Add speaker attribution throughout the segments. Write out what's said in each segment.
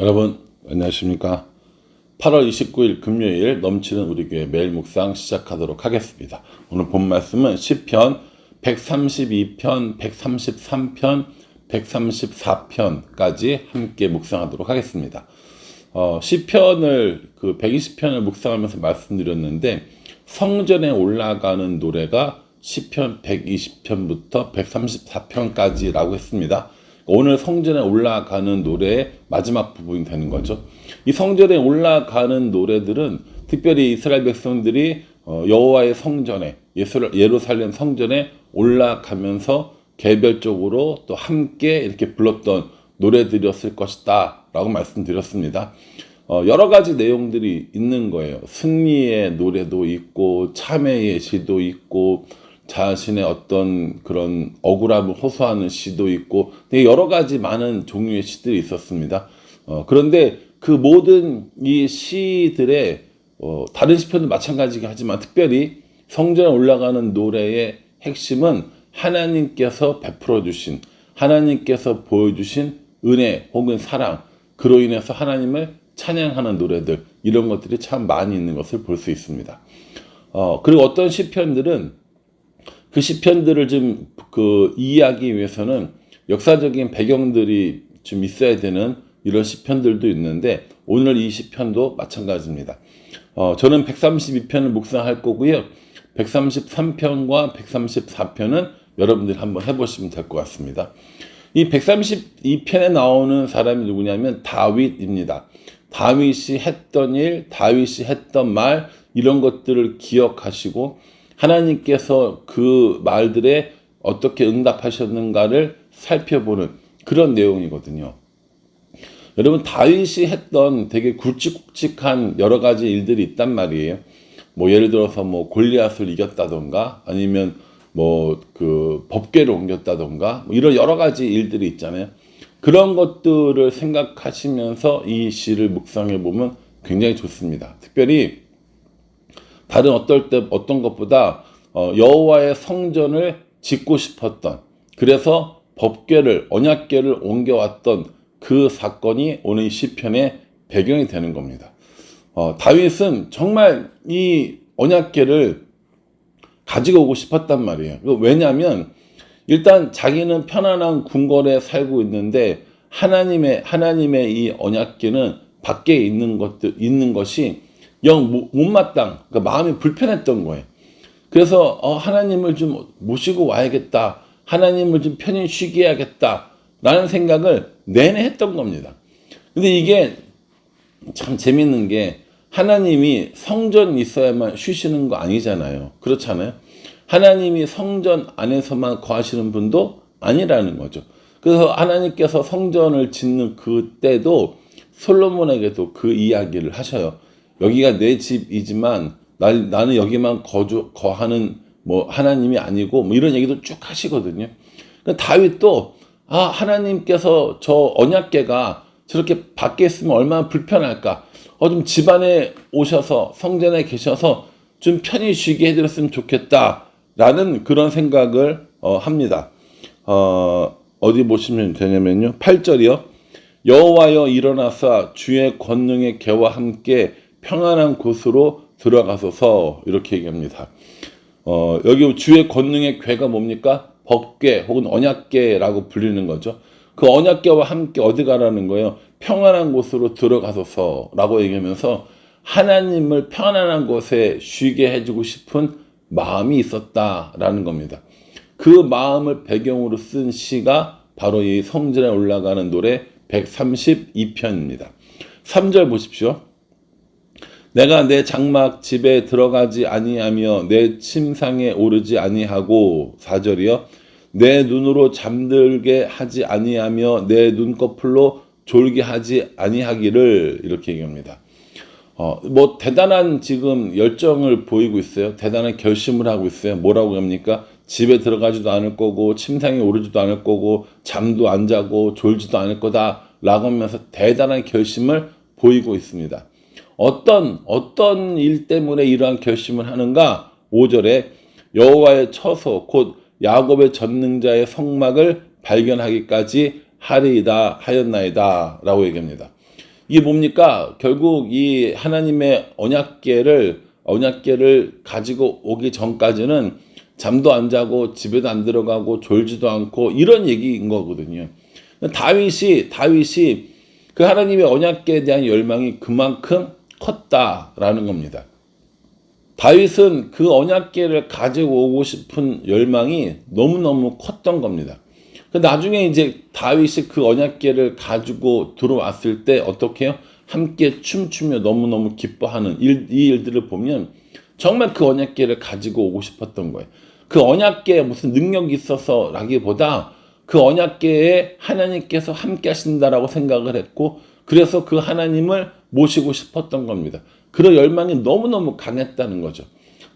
Speaker 1: 여러분 안녕하십니까? 8월 29일 금요일 넘치는 우리 교회 매일 묵상 시작하도록 하겠습니다. 오늘 본 말씀은 10편 132편 133편 134편까지 함께 묵상하도록 하겠습니다. 어, 시편을 그 120편을 묵상하면서 말씀드렸는데 성전에 올라가는 노래가 시편 120편부터 134편까지라고 했습니다. 오늘 성전에 올라가는 노래의 마지막 부분이 되는 거죠. 이 성전에 올라가는 노래들은 특별히 이스라엘 백성들이 어, 여호와의 성전에 예루살렘 성전에 올라가면서 개별적으로 또 함께 이렇게 불렀던 노래들이었을 것이다 라고 말씀드렸습니다. 어, 여러 가지 내용들이 있는 거예요. 승리의 노래도 있고 참회의 시도 있고 자신의 어떤 그런 억울함을 호소하는 시도 있고 여러 가지 많은 종류의 시들이 있었습니다. 어, 그런데 그 모든 이 시들의 어, 다른 시편도 마찬가지긴 하지만 특별히 성전에 올라가는 노래의 핵심은 하나님께서 베풀어 주신 하나님께서 보여주신 은혜 혹은 사랑 그로 인해서 하나님을 찬양하는 노래들 이런 것들이 참 많이 있는 것을 볼 수 있습니다. 어, 그리고 어떤 시편들은 그 시편들을 좀 그 이해하기 위해서는 역사적인 배경들이 좀 있어야 되는 이런 시편들도 있는데 오늘 이 시편도 마찬가지입니다. 어, 저는 132편을 묵상할 거고요. 133편과 134편은 여러분들이 한번 해보시면 될 것 같습니다. 이 132편에 나오는 사람이 누구냐면 다윗입니다. 다윗이 했던 일, 다윗이 했던 말, 이런 것들을 기억하시고 하나님께서 그 말들에 어떻게 응답하셨는가를 살펴보는 그런 내용이거든요. 여러분 다윗이 했던 되게 굵직굵직한 여러 가지 일들이 있단 말이에요. 뭐 예를 들어서 뭐 골리앗을 이겼다던가 아니면 뭐 그 법궤를 옮겼다던가 뭐 이런 여러 가지 일들이 있잖아요. 그런 것들을 생각하시면서 이 시를 묵상해 보면 굉장히 좋습니다. 특별히 다른 어떨 때 어떤 것보다 어, 여호와의 성전을 짓고 싶었던 그래서 법궤를 언약궤를 옮겨왔던 그 사건이 오늘 이 시편의 배경이 되는 겁니다. 어, 다윗은 정말 이 언약궤를 가지고 오고 싶었단 말이에요. 왜냐하면 일단 자기는 편안한 궁궐에 살고 있는데 하나님의 하나님의 이 언약궤는 밖에 있는 것들 있는 것이 영 못마땅, 그러니까 마음이 불편했던 거예요. 그래서 어, 하나님을 좀 모시고 와야겠다. 하나님을 좀 편히 쉬게 해야겠다. 라는 생각을 내내 했던 겁니다. 근데 이게 참 재밌는 게 하나님이 성전 있어야만 쉬시는 거 아니잖아요. 그렇잖아요. 하나님이 성전 안에서만 거하시는 분도 아니라는 거죠. 그래서 하나님께서 성전을 짓는 그때도 솔로몬에게도 그 이야기를 하셔요. 여기가 내 집이지만 나, 나는 여기만 거주 거하는 뭐 하나님이 아니고 뭐 이런 얘기도 쭉 하시거든요. 그러니까 다윗도 아 하나님께서 저 언약계가 저렇게 밖에 있으면 얼마나 불편할까. 어 좀 집안에 오셔서 성전에 계셔서 좀 편히 쉬게 해드렸으면 좋겠다라는 그런 생각을 어, 합니다. 어, 어디 보시면 되냐면요. 8절이요. 여호와여 일어나사 주의 권능의 개와 함께 평안한 곳으로 들어가소서 이렇게 얘기합니다. 어, 여기 주의 권능의 괴가 뭡니까? 법궤 혹은 언약궤라고 불리는 거죠. 그 언약궤와 함께 어디 가라는 거예요? 평안한 곳으로 들어가소서라고 얘기하면서 하나님을 평안한 곳에 쉬게 해주고 싶은 마음이 있었다라는 겁니다. 그 마음을 배경으로 쓴 시가 바로 이 성전에 올라가는 노래 132편입니다. 3절 보십시오. 내가 내 장막 집에 들어가지 아니하며 내 침상에 오르지 아니하고 사절이요 내 눈으로 잠들게 하지 아니하며 내 눈꺼풀로 졸게 하지 아니하기를 이렇게 얘기합니다. 어, 뭐 대단한 지금 열정을 보이고 있어요. 대단한 결심을 하고 있어요. 뭐라고 합니까? 집에 들어가지도 않을 거고 침상에 오르지도 않을 거고 잠도 안 자고 졸지도 않을 거다라고 하면서 대단한 결심을 보이고 있습니다. 어떤 어떤 일 때문에 이러한 결심을 하는가? 5절에 여호와의 처소 곧 야곱의 전능자의 성막을 발견하기까지 하리이다 하였나이다라고 얘기합니다. 이게 뭡니까? 결국 이 하나님의 언약계를 언약계를 가지고 오기 전까지는 잠도 안 자고 집에도 안 들어가고 졸지도 않고 이런 얘기인 거거든요. 다윗이 다윗이 그 하나님의 언약계에 대한 열망이 그만큼 컸다라는 겁니다. 다윗은 그 언약계를 가지고 오고 싶은 열망이 너무너무 컸던 겁니다. 그 나중에 이제 다윗이 그 언약계를 가지고 들어왔을 때 어떻게 해요? 함께 춤추며 너무너무 기뻐하는 일, 이 일들을 보면 정말 그 언약계를 가지고 오고 싶었던 거예요. 그 언약계에 무슨 능력이 있어서라기보다 그 언약계에 하나님께서 함께 하신다라고 생각을 했고 그래서 그 하나님을 모시고 싶었던 겁니다. 그런 열망이 너무너무 강했다는 거죠.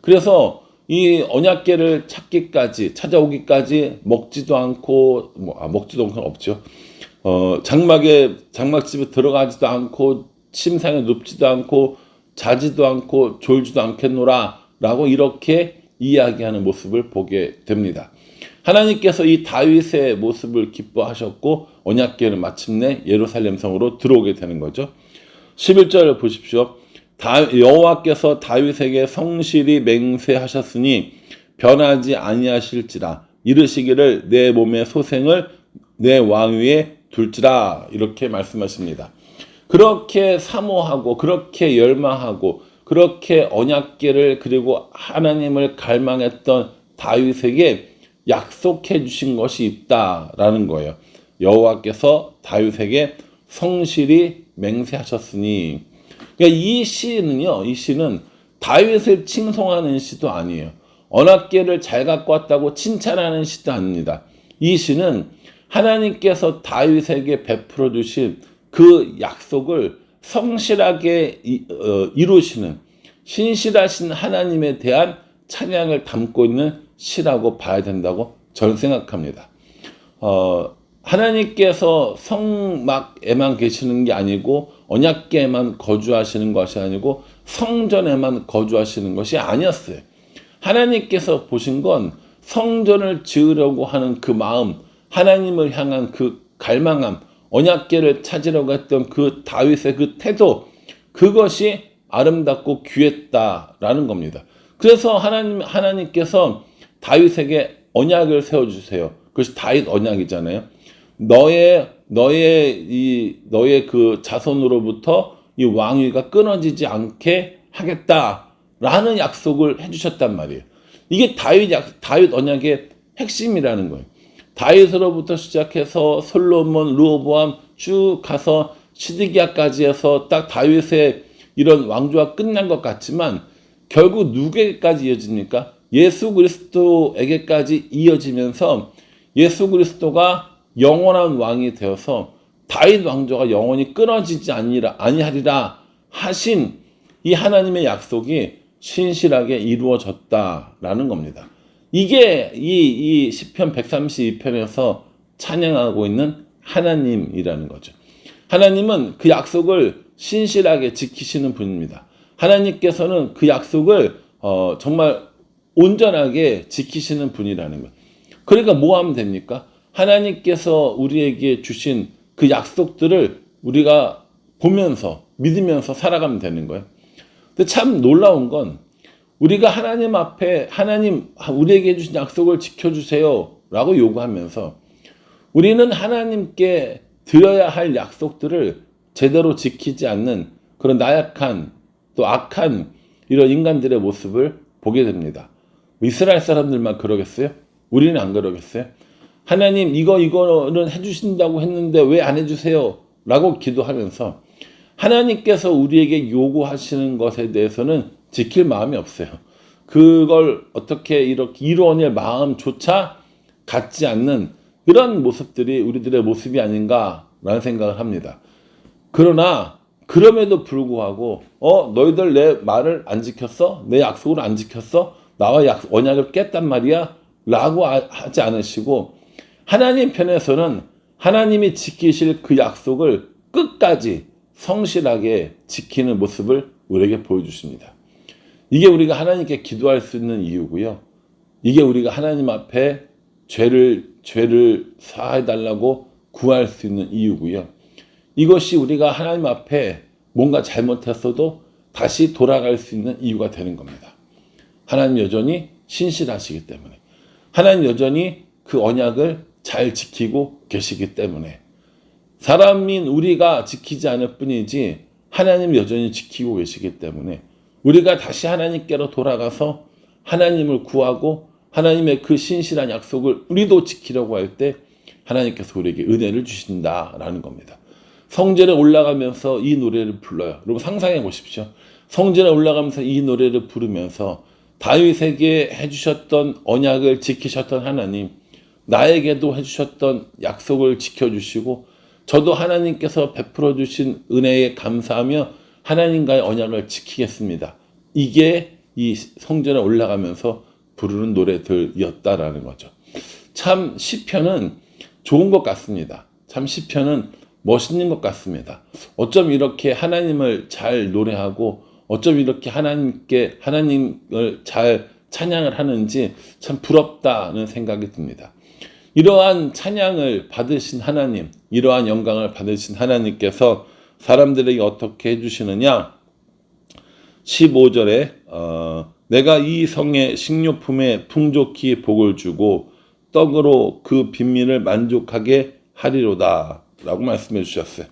Speaker 1: 그래서 이 언약계를 찾기까지 찾아오기까지 먹지도 않고 뭐 아, 먹지도 않고 없죠. 어, 장막에 장막집에 들어가지도 않고 침상에 눕지도 않고 자지도 않고 졸지도 않겠노라라고 이렇게 이야기하는 모습을 보게 됩니다. 하나님께서 이 다윗의 모습을 기뻐하셨고 언약궤는 마침내 예루살렘 성으로 들어오게 되는 거죠. 11절을 보십시오. 다, 여호와께서 다윗에게 성실히 맹세하셨으니 변하지 아니하실지라 이르시기를 내 몸의 소생을 내 왕위에 둘지라 이렇게 말씀하십니다. 그렇게 사모하고 그렇게 열망하고 그렇게 언약계를 그리고 하나님을 갈망했던 다윗에게 약속해 주신 것이 있다라는 거예요. 여호와께서 다윗에게 성실히 맹세하셨으니 그러니까 이 시는요. 이 시는 다윗을 칭송하는 시도 아니에요. 언약계를 잘 갖고 왔다고 칭찬하는 시도 아닙니다. 이 시는 하나님께서 다윗에게 베풀어 주신 그 약속을 성실하게 어, 이루시는 신실하신 하나님에 대한 찬양을 담고 있는 시라고 봐야 된다고 저는 생각합니다. 어, 하나님께서 성막에만 계시는 게 아니고 언약계에만 거주하시는 것이 아니고 성전에만 거주하시는 것이 아니었어요. 하나님께서 보신 건 성전을 지으려고 하는 그 마음, 하나님을 향한 그 갈망함, 언약계를 찾으려고 했던 그 다윗의 그 태도, 그것이 아름답고 귀했다라는 겁니다. 그래서 하나님, 하나님께서 다윗에게 언약을 세워 주세요. 그것이 다윗 언약이잖아요. 너의 너의 이 너의 그 자손으로부터 이 왕위가 끊어지지 않게 하겠다라는 약속을 해주셨단 말이에요. 이게 다윗 약, 다윗 언약의 핵심이라는 거예요. 다윗으로부터 시작해서 솔로몬, 루호보암 쭉 가서 시드기야까지 해서 딱 다윗의 이런 왕조가 끝난 것 같지만 결국 누구에게까지 이어집니까? 예수 그리스도에게까지 이어지면서 예수 그리스도가 영원한 왕이 되어서 다윗 왕조가 영원히 끊어지지 아니라 아니하리라 하신 이 하나님의 약속이 신실하게 이루어졌다라는 겁니다. 이게 이, 이 시편 132편에서 찬양하고 있는 하나님이라는 거죠. 하나님은 그 약속을 신실하게 지키시는 분입니다. 하나님께서는 그 약속을 어, 정말 온전하게 지키시는 분이라는 거예요. 그러니까 뭐 하면 됩니까? 하나님께서 우리에게 주신 그 약속들을 우리가 보면서 믿으면서 살아가면 되는 거예요. 근데 참 놀라운 건 우리가 하나님 앞에 하나님 우리에게 해주신 약속을 지켜주세요라고 요구하면서 우리는 하나님께 드려야 할 약속들을 제대로 지키지 않는 그런 나약한 또 악한 이런 인간들의 모습을 보게 됩니다. 이스라엘 사람들만 그러겠어요? 우리는 안 그러겠어요? 하나님 이거 이거는 해주신다고 했는데 왜 안 해주세요? 라고 기도하면서 하나님께서 우리에게 요구하시는 것에 대해서는 지킬 마음이 없어요. 그걸 어떻게 이렇게 이루어낼 마음조차 갖지 않는 그런 모습들이 우리들의 모습이 아닌가라는 생각을 합니다. 그러나 그럼에도 불구하고 어 너희들 내 말을 안 지켰어? 내 약속을 안 지켰어? 나와 약, 언약을 깼단 말이야? 라고 하지 않으시고 하나님 편에서는 하나님이 지키실 그 약속을 끝까지 성실하게 지키는 모습을 우리에게 보여주십니다. 이게 우리가 하나님께 기도할 수 있는 이유고요. 이게 우리가 하나님 앞에 죄를 죄를 사해 달라고 구할 수 있는 이유고요. 이것이 우리가 하나님 앞에 뭔가 잘못했어도 다시 돌아갈 수 있는 이유가 되는 겁니다. 하나님 여전히 신실하시기 때문에 하나님 여전히 그 언약을 잘 지키고 계시기 때문에 사람인 우리가 지키지 않을 뿐이지 하나님 여전히 지키고 계시기 때문에 우리가 다시 하나님께로 돌아가서 하나님을 구하고 하나님의 그 신실한 약속을 우리도 지키려고 할 때 하나님께서 우리에게 은혜를 주신다라는 겁니다. 성전에 올라가면서 이 노래를 불러요. 여러분 상상해 보십시오. 성전에 올라가면서 이 노래를 부르면서 다윗에게 해주셨던 언약을 지키셨던 하나님, 나에게도 해주셨던 약속을 지켜주시고 저도 하나님께서 베풀어 주신 은혜에 감사하며 하나님과의 언약을 지키겠습니다. 이게 이 성전에 올라가면서 부르는 노래들이었다라는 거죠. 참 시편은 좋은 것 같습니다. 참 시편은 멋있는 것 같습니다. 어쩜 이렇게 하나님을 잘 노래하고 어쩜 이렇게 하나님께 하나님을 잘 찬양을 하는지 참 부럽다는 생각이 듭니다. 이러한 찬양을 받으신 하나님, 이러한 영광을 받으신 하나님께서 사람들에게 어떻게 해주시느냐? 15절에 어, 내가 이 성의 식료품에 풍족히 복을 주고 떡으로 그 빈민을 만족하게 하리로다 라고 말씀해 주셨어요.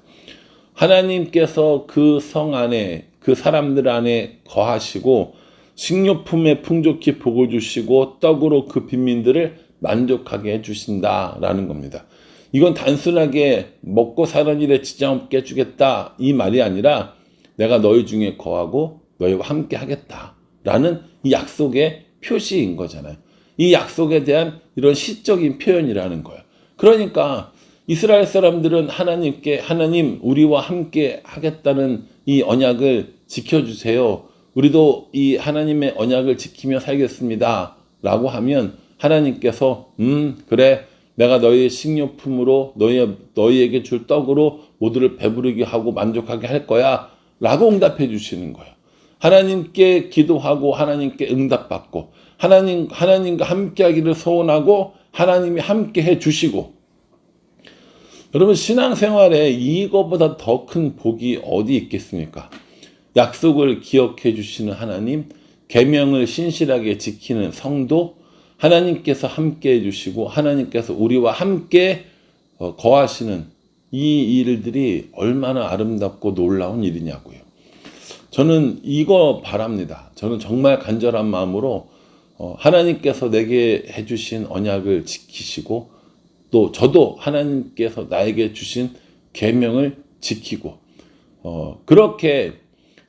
Speaker 1: 하나님께서 그 성 안에 그 사람들 안에 거하시고 식료품에 풍족히 복을 주시고 떡으로 그 빈민들을 만족하게 해주신다라는 겁니다. 이건 단순하게 먹고 사는 일에 지장 없게 해주겠다 이 말이 아니라 내가 너희 중에 거하고 너희와 함께 하겠다라는 이 약속의 표시인 거잖아요. 이 약속에 대한 이런 시적인 표현이라는 거예요. 그러니까 이스라엘 사람들은 하나님께 하나님 우리와 함께 하겠다는 이 언약을 지켜주세요. 우리도 이 하나님의 언약을 지키며 살겠습니다. 라고 하면 하나님께서 음 그래 내가 너희의 식료품으로 너희 너희에게 줄 떡으로 모두를 배부르게 하고 만족하게 할 거야. 라고 응답해 주시는 거예요. 하나님께 기도하고 하나님께 응답받고 하나님 하나님과 함께하기를 소원하고 하나님이 함께 해 주시고 여러분 신앙생활에 이거보다 더 큰 복이 어디 있겠습니까? 약속을 기억해 주시는 하나님, 계명을 신실하게 지키는 성도, 하나님께서 함께 해 주시고 하나님께서 우리와 함께 어, 거하시는 이 일들이 얼마나 아름답고 놀라운 일이냐고요. 저는 이거 바랍니다. 저는 정말 간절한 마음으로 어, 하나님께서 내게 해주신 언약을 지키시고 또 저도 하나님께서 나에게 주신 계명을 지키고 어, 그렇게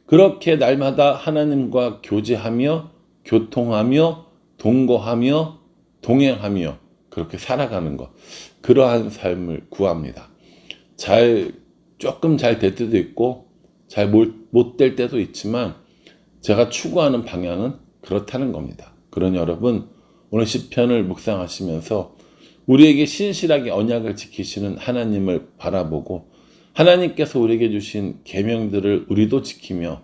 Speaker 1: 그렇게 날마다 하나님과 교제하며 교통하며 동거하며 동행하며 그렇게 살아가는 것 그러한 삶을 구합니다. 잘 조금 잘 될 때도 있고 잘 못 될 때도 있지만 제가 추구하는 방향은 그렇다는 겁니다. 그러니 여러분 오늘 시편을 묵상하시면서 우리에게 신실하게 언약을 지키시는 하나님을 바라보고 하나님께서 우리에게 주신 계명들을 우리도 지키며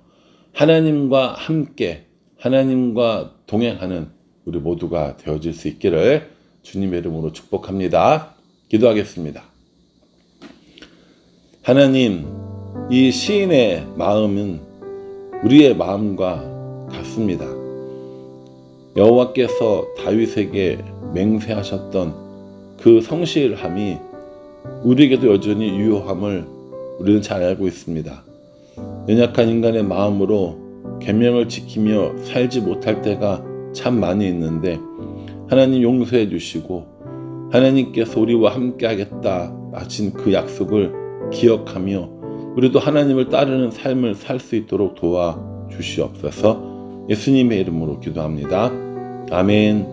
Speaker 1: 하나님과 함께 하나님과 동행하는 우리 모두가 되어질 수 있기를 주님의 이름으로 축복합니다. 기도하겠습니다. 하나님, 이 시인의 마음은 우리의 마음과 같습니다. 여호와께서 다윗에게 맹세하셨던 그 성실함이 우리에게도 여전히 유효함을 우리는 잘 알고 있습니다. 연약한 인간의 마음으로 계명을 지키며 살지 못할 때가 참 많이 있는데 하나님 용서해 주시고 하나님께서 우리와 함께 하겠다 하신 그 약속을 기억하며 우리도 하나님을 따르는 삶을 살 수 있도록 도와 주시옵소서 예수님의 이름으로 기도합니다. 아멘.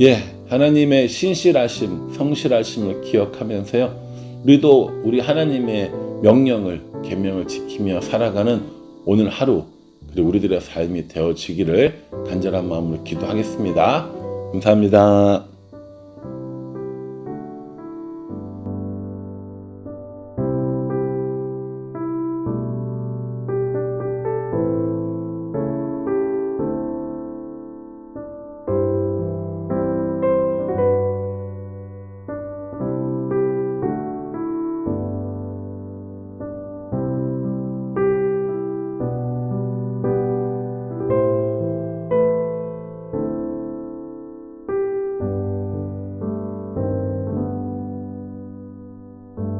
Speaker 1: 예, 하나님의 신실하심, 성실하심을 기억하면서요. 우리도 우리 하나님의 명령을 계명을 지키며 살아가는 오늘 하루 그리고 우리들의 삶이 되어지기를 간절한 마음으로 기도하겠습니다. 감사합니다.